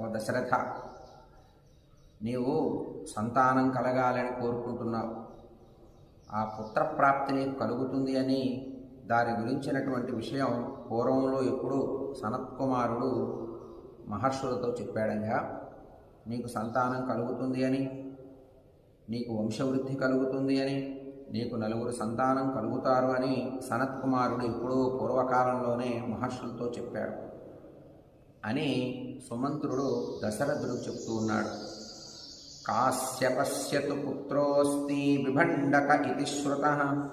ఓ దశరథ. నీవు సంతానం కలగాలని కోరుకుంటున్నావు. ఆ పుత్రప్రాప్తి నీకు కలుగుతుంది అని దాని గురించినటువంటి విషయం పూర్వంలో ఎప్పుడు సనత్కుమారుడు మహర్షులతో చెప్పాడంగా నీకు సంతానం కలుగుతుంది అని నీకు వంశవృద్ధి కలుగుతుంది అని నీకు నలుగురు సంతానం కలుగుతారు అని సనత్కుమారుడు ఎప్పుడూ పూర్వకాలంలోనే మహర్షులతో చెప్పాడు. అని సుమంత్రుడు దశరథుడు చెప్తూ ఉన్నాడు. కాశ్యపశ్యతు పుత్రోస్తి విభండక ఇది శ్రుత.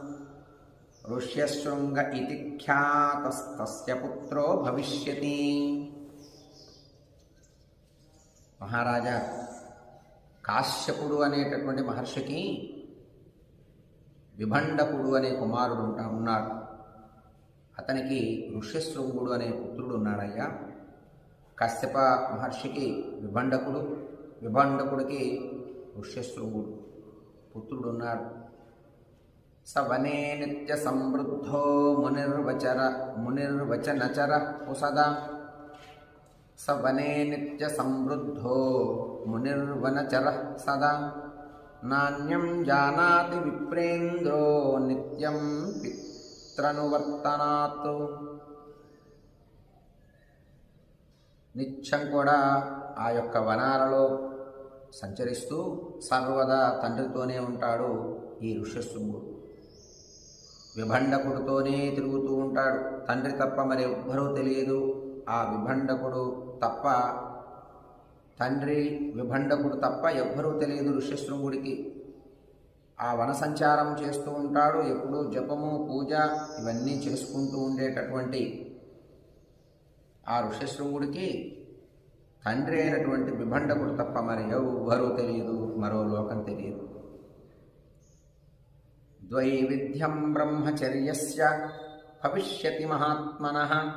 ఋష్యశృంగ ఇది ఖ్యాతస్తస్య పుత్రో భవిష్యతి. మహారాజా కాశ్యపుడు అనేటటువంటి మహర్షికి విభండకుడు అనే కుమారుడు ఉంటా ఉన్నాడు. అతనికి ఋష్యశృంగుడు అనే పుత్రుడు ఉన్నాడయ్యా. కశ్యప మహర్షికి విభండకుడు విభండకుడికి ఋష్యశృంగుడు పుత్రుడు ఉన్నాడు సవనే నిత్య సమృద్ధో మునిర్వచర మునిర్వచనచర పుసద సవనే నిత్య సమృద్ధో మునిర్వనచర సదా. నాణ్యం జానాతి విప్రేంద్రో నిత్యం పిత్రనువర్తనాత్. నిత్యం కూడా ఆ యొక్క వనాలలో సంచరిస్తూ సర్వదా తండ్రితోనే ఉంటాడు ఈ ఋష్యశృంగుడు విభండకుడితోనే తిరుగుతూ ఉంటాడు. తండ్రి తప్ప మరి ఎవ్వరూ తెలియదు. ఆ విభండకుడు తప్ప తండ్రి విభండకుడు తప్ప ఎవ్వరూ తెలియదు ఋష్యశృంగుడికి. ఆ వన సంచారం చేస్తూ ఉంటాడు. ఎప్పుడూ జపము పూజ ఇవన్నీ చేసుకుంటూ ఉండేటటువంటి ఆ ఋషశృంగుడికి తండ్రి అయినటువంటి విభండకుడు తప్ప మరి ఎవ్వరూ తెలియదు మరో లోకం తెలియదు. ద్వైవిధ్యం బ్రహ్మచర్యస్య భవిష్యతి మహాత్మన.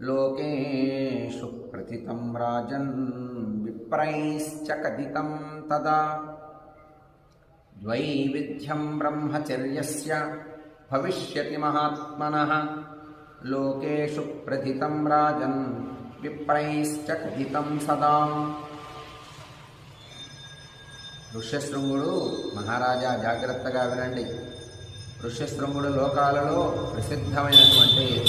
లోకేషు ప్రతితం రాజన్ విప్రైశ్చ కథితం తదా. ద్వైవిధ్యం బ్రహ్మచర్యస్య భవిష్యతి మహాత్మన. లోకేషు ప్రథితం రాజన్ విప్రైశ్చ కథితం సదా. ఋష్యశృంగుడు మహారాజా జాగ్రత్తగా వినండి. ఋష్యశృంగుడు లోకాలలో ప్రసిద్ధమైనటువంటి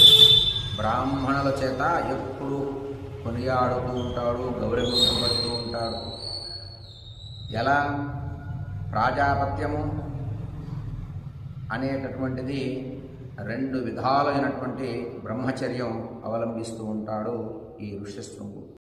బ్రాహ్మణుల చేత ఎప్పుడు కొనియాడుతూ ఉంటాడు గౌరవించబడుతూ ఉంటాడు. ఎలా? ప్రాజాపత్యము అనేటటువంటిది రెండు విధాలైనటువంటి బ్రహ్మచర్యం అవలంబిస్తూ ఉంటాడు ఈ ఋష్యశృంగుడు.